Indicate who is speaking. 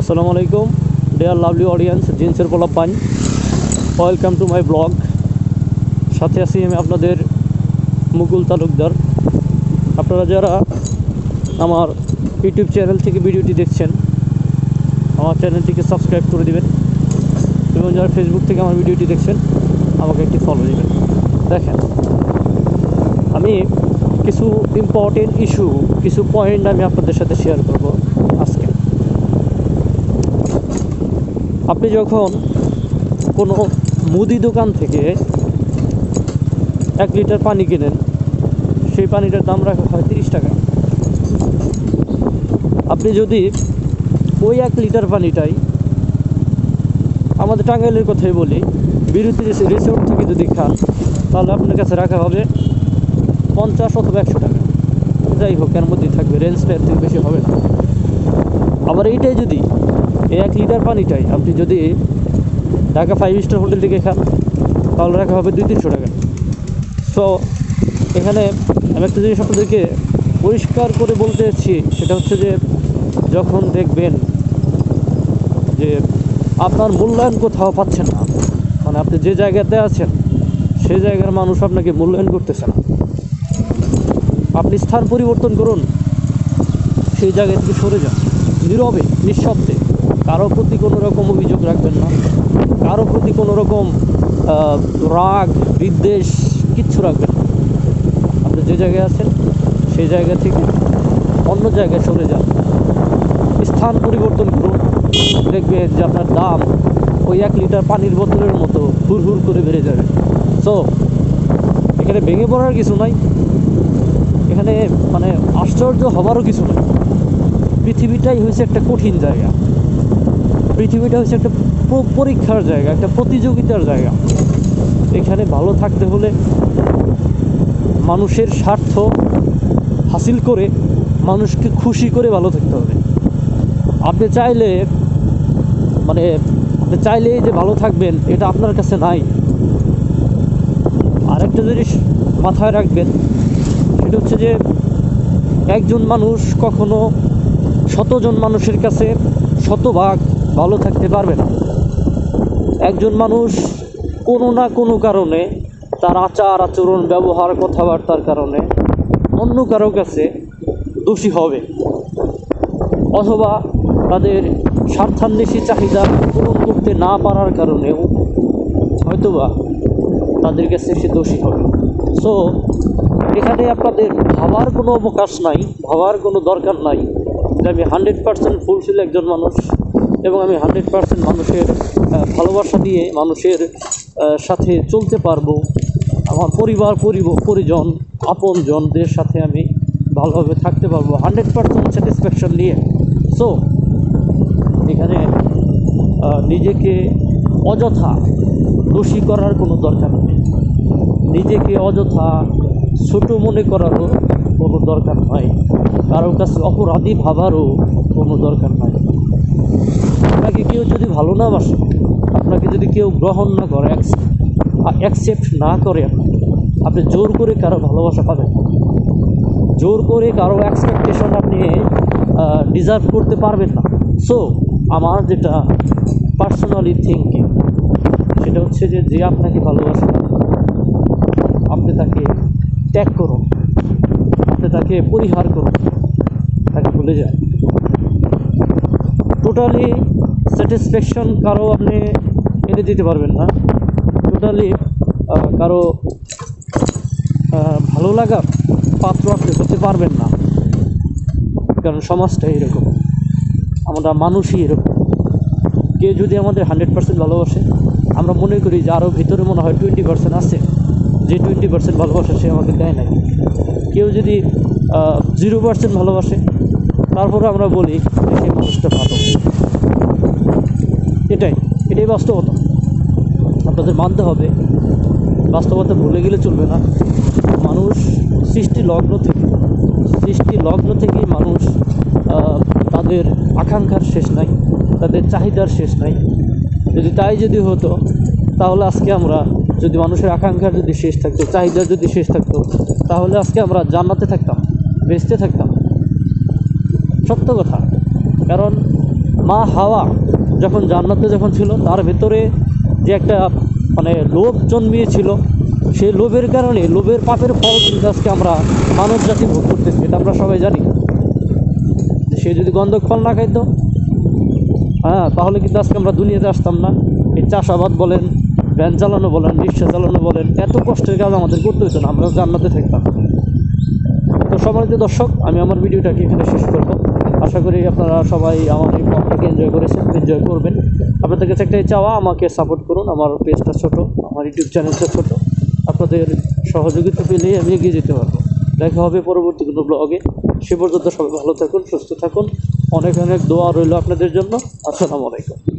Speaker 1: আসসালামু আলাইকুম deer lovely audience জিন্সের পোলা পান। ওয়েলকাম টু মাই ব্লগ সাথে আছি আমি আপনাদের মুকুল তালুকদার। আপনারা যারা আমার ইউটিউব চ্যানেল থেকে ভিডিওটি দেখছেন, আমার চ্যানেলটিকে সাবস্ক্রাইব করে দিবেন এবং যারা ফেসবুক থেকে আমার ভিডিওটি দেখছেন, আমাকে একটি ফলো দিবেন। দেখেন, আমি কিছু ইম্পর্টেন্ট ইস্যু কিছু পয়েন্ট আমি আপনাদের সাথে শেয়ার করব আজকে আপনি যখন কোনো মুদি দোকান থেকে এক লিটার পানি কেনেন, সেই পানিটার দাম রাখা হয় তিরিশ টাকা। আপনি যদি ওই এক লিটার পানিটাই আমাদের টাঙ্গাইলের কথাই বলি, বিরতি রিসোর্ট থেকে যদি খান, তাহলে আপনার কাছে রাখা হবে পঞ্চাশ অথবা একশো টাকা। যাই হোক, এর মধ্যেই থাকবে রেঞ্জটা এর থেকে বেশি হবে না। আবার এইটাই যদি এই এক লিটার পানিটাই আপনি যদি ঢাকা ফাইভ স্টার হোটেল থেকে খান, তাহলে রাখা হবে দুই তিনশো টাকা। সো এখানে আমি একটা জিনিস আপনাদেরকে পরিষ্কার করে বলতে চাচ্ছি সেটা হচ্ছে যে যখন দেখবেন যে আপনার মূল্যায়ন কোথাও পাচ্ছেন না মানে আপনি যে জায়গাতে আছেন, সেই জায়গার মানুষ আপনাকে মূল্যায়ন করতেছে না। আপনি স্থান পরিবর্তন করুন, সেই জায়গা থেকে সরে যান, নীরবে, নিঃশব্দে। কারও প্রতি কোনো রকম অভিযোগ রাখবেন না। কারও প্রতি কোনো রকম রাগ, বিদ্বেষ কিচ্ছু রাখবেন না। আপনি যে জায়গায় আছেন, সেই জায়গা থেকে অন্য জায়গায় সরে যান। স্থান পরিবর্তন করুন। দেখবেন যে আপনার দাম ওই এক লিটার পানির বোতলের মতো হুর হুর করে বেড়ে যাবে। সো এখানে ভেঙে পড়ার কিছু নাই। এখানে মানে আশ্চর্য হবারও কিছু নেই। পৃথিবীটাই হয়েছে একটা কঠিন জায়গা। পৃথিবীটা হচ্ছে একটা পরীক্ষার জায়গা, একটা প্রতিযোগিতার জায়গা। এখানে ভালো থাকতে হলে মানুষের স্বার্থ হাসিল করে মানুষকে খুশি করে ভালো থাকতে হবে। আপনি চাইলে মানে আপনি চাইলেই যে ভালো থাকবেন, এটা আপনার কাছে নাই। আরেকটা জিনিস মাথায় রাখবেন, সেটা হচ্ছে যে একজন মানুষ কখনো শতজন মানুষের কাছে শতভাগ ভালো থাকতে পারবে না। একজন মানুষ কোনো না কোনো কারণে তার আচার আচরণ, ব্যবহার, কথাবার্তার কারণে অন্য কারও কাছে দোষী হবে। অথবা তাদের স্বার্থান্বেষী চাহিদা পূরণ করতে না পারার কারণেও হয়তোবা তাদের কাছে সে দোষী হবে। সো এখানে আপনাদের ভাবার কোনো অবকাশ নাই, ভাবার কোনো দরকার নাই যে আমি হান্ড্রেড পার্সেন্ট ফুলফিল একজন মানুষ। এবং আমি হান্ড্রেড পার্সেন্ট মানুষের ভালোবাসা দিয়ে মানুষের সাথে চলতে পারব। আমার পরিবার পরিব পরিজন, আপনজনদের সাথে আমি ভালোভাবে থাকতে পারব। হান্ড্রেড পার্সেন্ট স্যাটিসফ্যাকশন নিয়ে। সো এখানে নিজেকে অযথা দোষী করার কোনো দরকার নেই। নিজেকে অযথা ছোটো মনে করারও কোনো দরকার নাই। কারোর কাছে অপরাধী ভাবারও কোনো দরকার নাই। আপনাকে কেউ যদি ভালো না বাসে, আপনাকে যদি কেউ গ্রহণ না করে অ্যাকসেপ্ট না করে, আপনি জোর করে কারও ভালোবাসা পাবেন জোর করে কারও এক্সপেকটেশন আপনি ডিজার্ভ করতে পারবেন না। সো আমার যেটা পার্সোনালি থিঙ্কিং সেটা হচ্ছে যে যে আপনাকে ভালোবাসে, আপনি তাকে ত্যাগ করুন। আপনি তাকে পরিহার করুন। তাকে ভুলে যান। টোটালি স্যাটিসফ্যাকশন কারও আপনি এনে দিতে পারবেন না। টোটালি কারও ভালো লাগা পাত্র আপনি হতে পারবেন না। কারণ সমাজটা এরকম। আমরা মানুষই এরকম। কেউ যদি আমাদের হান্ড্রেড পার্সেন্ট ভালোবাসে, আমরা মনে করি যে আরও ভিতরে মনে হয় টোয়েন্টি পার্সেন্ট আছে। যে টোয়েন্টি পার্সেন্ট ভালোবাসে, সে আমাকে দেয় না কেউ যদি জিরো পার্সেন্ট ভালোবাসে, তারপরে আমরা বলি সেই মানুষটা ভালো। এটাই এটাই বাস্তবতা। আপনাদের মানতে হবে, বাস্তবতা ভুলে গেলে চলবে না। মানুষ সৃষ্টি লগ্ন থেকে, সৃষ্টি লগ্ন থেকেই মানুষ তাদের আকাঙ্ক্ষার শেষ নাই, তাদের চাহিদার শেষ নাই। যদি তাই যদি হতো, তাহলে আজকে আমরা যদি মানুষের আকাঙ্ক্ষার যদি শেষ থাকতো, চাহিদার যদি শেষ থাকতো, তাহলে আজকে আমরা জান্নাতে থাকতাম বেঁচতে থাকতাম। সত্য কথা, কারণ মা হাওয়া যখন জান্নাতে যখন ছিল, তার ভেতরে যে একটা মানে লোভ জন্মিয়েছিল সেই লোভের কারণে, লোভের পাপের ফল কিন্তু আজকে আমরা মানব জাতি ভোগ করতেছি, এটা আমরা সবাই জানি। সে যদি গন্ধক ফল না খাইতো হ্যাঁ তাহলে কিন্তু আজকে আমরা দুনিয়াতে আসতাম না। এই চাষাবাদ বলেন, ভ্যান চালানো বলেন, রিক্সা চালানো বলেন, এত কষ্টের কাজ আমাদের করতে হতো না, আমরা জান্নাতে থাকতাম। তো সম্মানিত দর্শক, আমি আমার ভিডিওটাকে এখানে শেষ করব। আশা করি আপনারা সবাই আমার এই ব্লগটাকে এনজয় করেছেন এনজয় করবেন। আপনাদের কাছে একটাই চাওয়া, আমাকে সাপোর্ট করুন। আমার পেজটা ছোট, আমার ইউটিউব চ্যানেলটা ছোট। আপনাদের সহযোগিতা পেলেই আমি এগিয়ে যেতে পারব। দেখা হবে পরবর্তী কোনো ব্লগে সে পর্যন্ত সবাই ভালো থাকুন, সুস্থ থাকুন। অনেক অনেক দোয়া রইল আপনাদের জন্য। আসসালামু আলাইকুম।